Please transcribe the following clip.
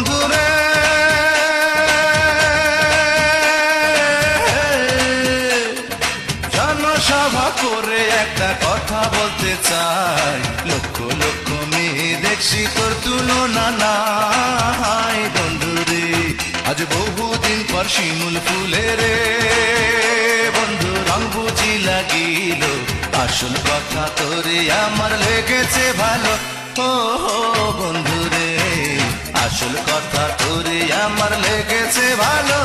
বন্ধুরে। জনসভা করে একটা কথা বলতে চাই। লক্ষ লক্ষ মেয়ে দেখছি তোর তুলনা নাই বন্ধুরে। আজ বহুদিন পর শিমুল ফুলে রে। বন্ধু, রং বুঝি লাগিল। আসল কথা তোরে আমার লেগেছে ভালো। ও কথা তোরে আমার লেগেছে ভালো।